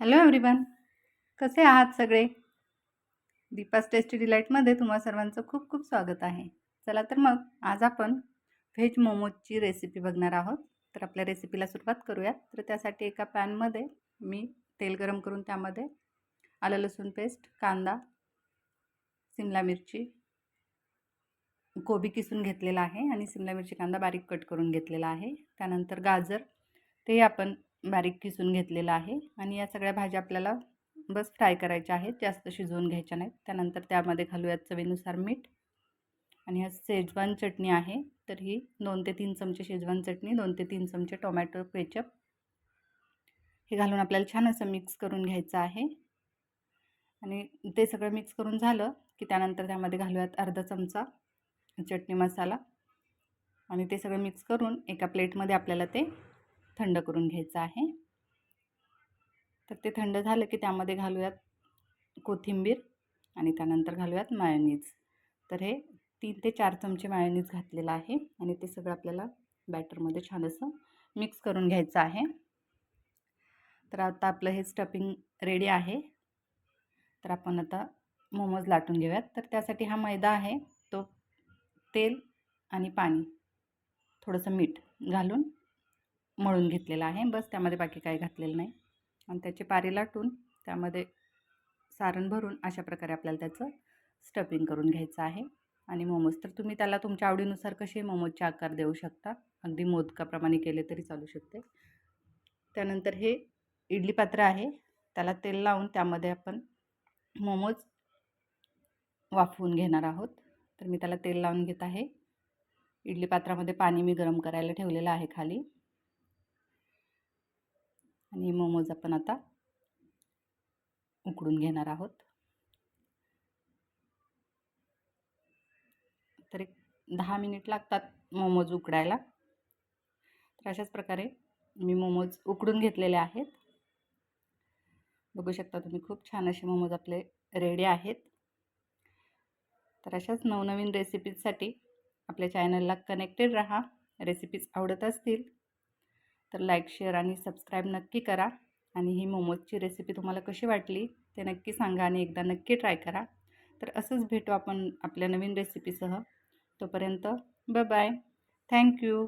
Hello everyone कसे आहात सगळे? दीपास टेस्टी डिलाईटमध्ये तुम्हा सर्वांचं खूप खूप स्वागत आहे. चला तर मग आज आपण व्हेज मोमोजची रेसिपी बघणार आहोत. तर आपल्या रेसिपीला सुरुवात करूयात तर त्यासाठी एका पॅनमध्ये मी तेल गरम करून त्यामध्ये आलं लसूण पेस्ट कांदा सिमला मिरची कोबी किसून घेतलेला आहे आणि सिमला मिरची कांदा बारीक कट करून घेतलेला आहे. त्यानंतर गाजर ते आपण बारीक किसून घेतलेला आहे आणि या सगळ्या भाज्या आपल्याला बस फ्राय करायच्या आहेत जास्त शिजवून घ्यायच्या नाहीत. त्यानंतर त्यामध्ये घालूयात चवीनुसार मीठ आणि ह्या शेजवान चटणी आहे तर ही दोन ते तीन चमचे शेजवान चटणी दोन ते तीन चमचे टोमॅटो केचप. हे घालून आपल्याला छान असं मिक्स करून घ्यायचं आहे. आणि ते सगळं मिक्स करून झालं की त्यानंतर त्यामध्ये घालूयात अर्धा चमचा चटणी मसाला. आणि ते सगळं मिक्स करून एका प्लेटमध्ये आपल्याला ते थंड करून घ्यायचं आहे. तर ते थंड झालं की त्यामध्ये घालूयात कोथिंबीर आणि त्यानंतर घालूयात मायोनीज. तर हे तीन ते चार चमचे मायोनीज घातलेलं आहे आणि ते सगळं आपल्याला बॅटरमध्ये छान असं मिक्स करून घ्यायचं आहे. तर आता आपलं हे स्टफिंग रेडी आहे. तर आपण आता मोमोज लाटून घेऊयात. तर त्यासाठी हा मैदा आहे तो तेल आणि पाणी थोडंसं मीठ घालून मळून घेतलेला आहे. बस त्यामध्ये बाकी काही घातलेलं नाही. आणि त्याची पारी लाटून त्यामध्ये सारण भरून अशा प्रकारे आपल्याला त्याचं स्टफिंग करून घ्यायचं आहे. आणि मोमोज तर तुम्ही त्याला तुमच्या आवडीनुसार कसे मोमोजचे आकार देऊ शकता? अगदी मोदकाप्रमाणे केले तरी चालू शकते. त्यानंतर हे इडली पात्र आहे. त्याला तेल लावून त्यामध्ये आपण मोमोज वाफवून घेणार आहोत. तर मी त्याला तेल लावून घेत आहे. इडली पात्रामध्ये पाणी मी गरम करायला ठेवलेलं आहे खाली. आणि मोमोज आपण आता उकडून घेणार आहोत. तर एक दहा मिनिट लागतात मोमोज उकडायला. तर अशाच प्रकारे मी मोमोज उकडून घेतलेले आहेत. बघू शकता तुम्ही खूप छान असे मोमोज आपले रेडी आहेत. तर अशाच नवनवीन रेसिपीजसाठी आपल्या चॅनलला कनेक्टेड राहा. रेसिपीज आवडत असतील तर लाईक शेअर आणि सबस्क्राईब नक्की करा. आणि ही मोमोजची रेसिपी तुम्हाला कशी वाटली ते नक्की सांगा आणि एकदा नक्की ट्राय करा. तर असंच भेटू आपण आपल्या नवीन रेसिपीसह. तोपर्यंत ब बाय थँक्यू